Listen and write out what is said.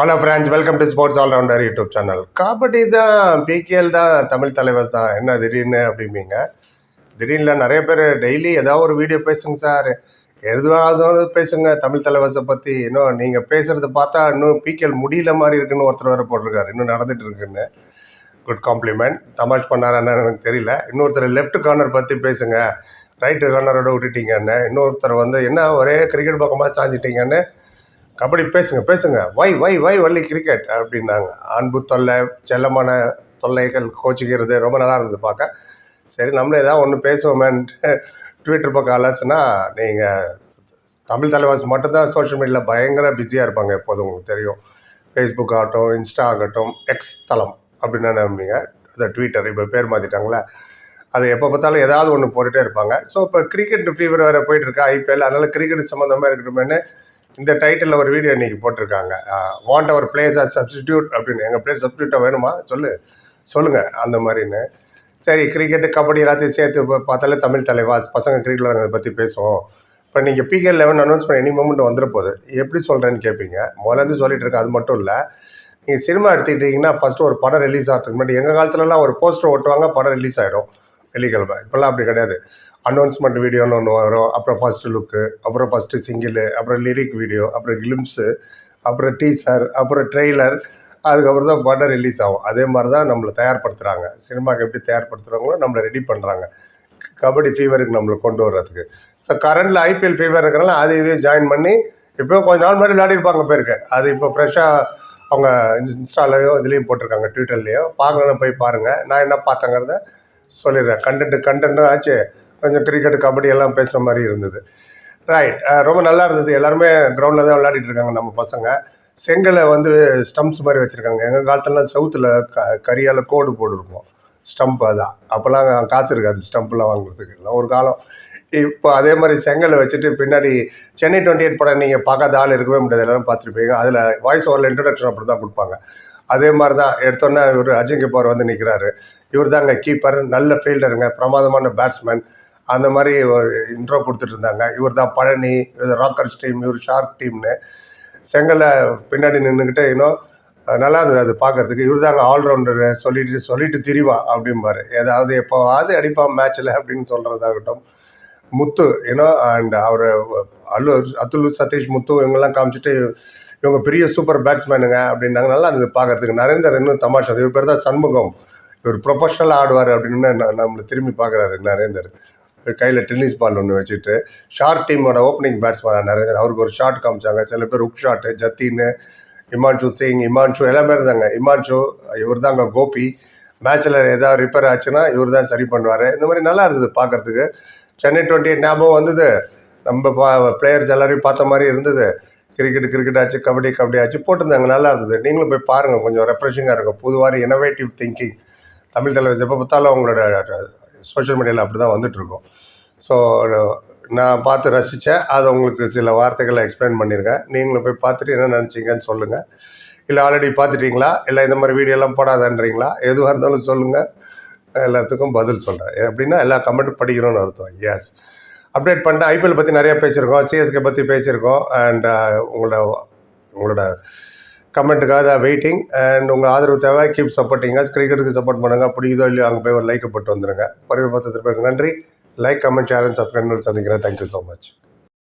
Hello friends welcome to sports all rounder YouTube channel kabaddi தான் PKL தான் தமிழ் தலைவர் தான். என்ன திடீர்னு அப்படிம்பீங்க? திடீர்னு நிறைய பேர் டெய்லி ஏதாவது ஒரு வீடியோ பேசுங்க சார். எதுவாக பேசுங்க. தமிழ் தலைவர்ஸை பற்றி இன்னும் நீங்கள் பேசுகிறத பார்த்தா இன்னும் பிகேஎல் முடியல மாதிரி இருக்குன்னு ஒருத்தர் வேறு போட்டிருக்காரு. இன்னும் நடந்துகிட்டு இருக்குன்னு. குட் காம்ப்ளிமெண்ட் தமாஷ் பண்ணாரான்னு எனக்கு தெரியல. இன்னொருத்தர் லெஃப்ட் கார்னர் பற்றி பேசுங்க. ரைட்டு கார்னரோட விட்டுட்டீங்கன்னு. இன்னொருத்தர் வந்து என்ன ஒரே கிரிக்கெட் பக்கமாக சாஞ்சிட்டீங்கன்னு கபடி பேசுங்க பேசுங்க. வை வை வை வள்ளி கிரிக்கெட் அப்படின்னாங்க. அன்பு தொல்லை செல்லமான தொல்லைகள் கோச்சிக்கிறது ரொம்ப நல்லா இருந்தது பார்க்க. சரி நம்மளே ஏதாவது ஒன்று பேசுவோமேன்ட்டு ட்விட்டர் பக்கம் அலசுனா நீங்கள் தமிழ் தலைவாசி மட்டும்தான் சோஷியல் மீடியாவில் பயங்கர பிஸியாக இருப்பாங்க எப்போதும் உங்களுக்கு தெரியும். ஃபேஸ்புக் ஆகட்டும் இன்ஸ்டா ஆகட்டும் எக்ஸ் தளம் அப்படின்னு நம்பிங்க அந்த ட்விட்டர் இப்போ பேர் மாற்றிட்டாங்களே அது எப்போ பார்த்தாலும் ஏதாவது ஒன்று போட்டுகிட்டே இருப்பாங்க. ஸோ இப்போ கிரிக்கெட் ஃபீவர் வேறு போயிட்டுருக்கா ஐபிஎல் அதனால் கிரிக்கெட் சம்மந்தமாக இருக்கட்டுமேனு இந்த டைட்டிலில் ஒரு வீடியோ இன்றைக்கி போட்டிருக்காங்க. Want our players or substitute அப்படின்னு. எங்கள் பிளேயர் சப்ஸ்டியூட்டாக வேணுமா? சொல்லு. சொல்லுங்கள் அந்த மாதிரின்னு. சரி கிரிக்கெட்டு கபடி எல்லாத்தையும் சேர்த்து பார்த்தாலே தமிழ் தலைவா பசங்க கிரிக்கெட் அதை பற்றி பேசுவோம். இப்போ நீங்கள் பிகே லெவன் அனௌன்ஸ் பண்ண எனி மூமெண்ட் வந்துட போகுது. எப்படி சொல்கிறேன்னு கேட்பீங்க முதலேருந்து சொல்லிட்டு இருக்கேன் அது மட்டும் இல்லை. நீங்கள் சினிமா எடுத்துக்கிட்டிங்கன்னா ஃபஸ்ட்டு ஒரு படம் ரிலீஸ் ஆகிறதுக்கு முன்னாடி எங்கள் காலத்துலலாம் ஒரு போஸ்டர் ஓட்டுவாங்க படம் ரிலீஸ் ஆகிடும் வெள்ளிக்கிழமை. இப்போல்லாம் அப்படி கிடையாது. அனௌன்ஸ்மெண்ட் வீடியோன்னு ஒன்று வரும். அப்புறம் ஃபஸ்ட்டு லுக்கு அப்புறம் ஃபஸ்ட்டு சிங்கிள் அப்புறம் லிரிக் வீடியோ அப்புறம் கிளிம்ஸு அப்புறம் டீசர் அப்புறம் ட்ரெய்லர் அதுக்கப்புறம் தான் படம் ரிலீஸ் ஆகும். அதே மாதிரி தான் நம்மளை தயார்படுத்துகிறாங்க சினிமாவுக்கு எப்படி தயார்படுத்துகிறாங்களோ நம்மளை ரெடி பண்ணுறாங்க கபடி ஃபீவருக்கு நம்மளை கொண்டு வர்றதுக்கு. ஸோ கரண்டில் ஐபிஎல் ஃபீவர் இருக்கிறனால அது இது ஜாயின் பண்ணி இப்போ கொஞ்ச நாள் முன்னாடி விளையாடிருப்பாங்க பேருக்கு. அது இப்போ ஃப்ரெஷ்ஷாக அவங்க இன்ஸ்டாலையோ இதுலேயும் போட்டிருக்காங்க ட்விட்டர்லேயோ பார்க்கணும் போய் பாருங்கள் நான் என்ன பார்த்தேங்கிறத சொல்லிடுறேன். கண்டென்ட் கண்டென்ட்டும் ஆச்சு. கொஞ்சம் கிரிக்கெட் கபடி எல்லாம் பேசுகிற மாதிரி இருந்தது. ரைட் ரொம்ப நல்லா இருந்தது. எல்லாருமே கிரவுண்டில் தான் விளையாடிட்டு இருக்காங்க நம்ம பசங்க. செங்கலை வந்து ஸ்டம்ப்ஸ் மாதிரி வச்சுருக்காங்க. எங்கள் காலத்துலலாம் சவுத்தில் க கரியால் கோடு போட்டுருப்போம். ஸ்டம்ப் அதான். அப்போல்லாம் காசு இருக்காது ஸ்டம்ப்லாம் வாங்குறதுக்கு. இல்லை ஒரு காலம். இப்போ அதே மாதிரி செங்கலை வச்சுட்டு பின்னாடி சென்னை டுவெண்ட்டி எயிட் படம் நீங்கள் பார்க்காத ஆள் இருக்கவே முடியாது. எல்லாரும் பார்த்துருப்பீங்க. அதில் வாய்ஸ் ஓவரில் இன்ட்ரடக்ஷன் அப்படி தான் கொடுப்பாங்க. அதே மாதிரி தான் எடுத்தோன்னே இவர் அஜிங்க பவர் வந்து நிற்கிறாரு இவர் தாங்க கீப்பர் நல்ல ஃபீல்டருங்க பிரமாதமான பேட்ஸ்மேன் அந்த மாதிரி ஒரு இன்ட்ரோ கொடுத்துட்டு இருந்தாங்க. இவர் தான் பழனி இது ராக்கர்ஸ் டீம் இவர் ஷார்க் டீம்னு செங்கலை பின்னாடி நின்றுக்கிட்டு இன்னும் நல்லா இருந்தது அது பார்க்கறதுக்கு. இவர் தாங்க ஆல்ரவுண்டரு சொல்லிட்டு சொல்லிட்டு திரிவா அப்படிம்பாரு. ஏதாவது எப்போவாது அடிப்பான் மேட்ச்சில் அப்படின்னு சொல்கிறதாகட்டும் முத்து ஏன்னோ அண்ட் அவர் அல்லு அத்துலு சதீஷ் முத்து இவங்கெல்லாம் காமிச்சிட்டு இவங்க பெரிய சூப்பர் பேட்ஸ்மேனுங்க அப்படின்னாங்க. நல்லா இருந்தது பார்க்கறதுக்கு. நரேந்தர் இன்னும் தமாஷா. இவர் பேர் தான் சண்முகம். இவர் ப்ரொஃபஷனலாக ஆடுவார் அப்படின்னு நம்மளை திரும்பி பார்க்குறாரு நரேந்தர். கையில் டென்னிஸ் பால் ஒன்று வச்சுட்டு ஷார்ட் டீமோட ஓப்பனிங் பேட்ஸ்மேனாக நரேந்தர். அவருக்கு ஒரு ஷாட் காமிச்சாங்க. சில பேர் உக் ஷாட்டு ஜத்தின்னு இமான்ஷு சிங் இமான்ஷு எல்லாமே இருந்தாங்க இமான்ஷு இவர் தாங்க கோபி. மேட்ச்சில் ஏதாவது ரிப்பேர் ஆச்சுன்னா இவர் தான் சரி பண்ணுவார். இந்த மாதிரி நல்லா இருந்தது பார்க்கறதுக்கு. சென்னை டுவெண்ட்டி எயிட் ஞாபகம் வந்தது. நம்ம பா பிளேயர்ஸ் எல்லாரையும் பார்த்த மாதிரி இருந்தது. கிரிக்கெட் கிரிக்கெட் ஆச்சு கபடி கபடி ஆச்சு போட்டிருந்தாங்க. நல்லா இருந்தது. நீங்களும் போய் பாருங்கள் கொஞ்சம் ரெஃப்ரெஷிங்காக இருக்கும். புதுவாரி இனோவேட்டிவ் திங்கிங் தமிழ் தலைவர் எப்போ பார்த்தாலும் அவங்களோட சோஷியல் மீடியாவில் அப்படி தான் வந்துட்டுருக்கோம் ஸோ நான் பார்த்து ரசித்தேன் அதை உங்களுக்கு சில வார்த்தைகளை எக்ஸ்பிளைன் பண்ணியிருக்கேன் நீங்களும் போய் பார்த்துட்டு என்ன நினச்சிங்கன்னு சொல்லுங்கள் இல்லை ஆல்ரெடி பார்த்துட்டீங்களா? இல்லை இந்த மாதிரி வீடியோலாம் போடாதன்றீங்களா? எதுவாக இருந்தாலும் சொல்லுங்கள் எல்லாத்துக்கும் பதில் சொல்கிறேன் எப்படின்னா எல்லா கமெண்ட் படிக்கிறோன்னு அர்த்தம். எஸ் அப்டேட் பண்ணிட்டு ஐபிஎல் பற்றி நிறையா பேசியிருக்கோம். சிஎஸ்கே பற்றி பேசியிருக்கோம். அண்ட் uh, உங்களோட உங்களோட கமெண்ட்டுக்காக வெயிட்டிங் அண்ட் உங்கள் ஆதரவு தேவை. கீப் சப்போர்ட்டிங்க கிரிக்கெட்டுக்கு சப்போர்ட் பண்ணுங்கள் பிடிக்குதோ இல்லையோ அங்கே போய் ஒரு லைக்கை போட்டு வந்துடுங்க பார்த்து பத்திரத்திற்கு நன்றி. like comment share and subscribe சந்திக்கிறேன் தேங்க்யூ ஸோ மச்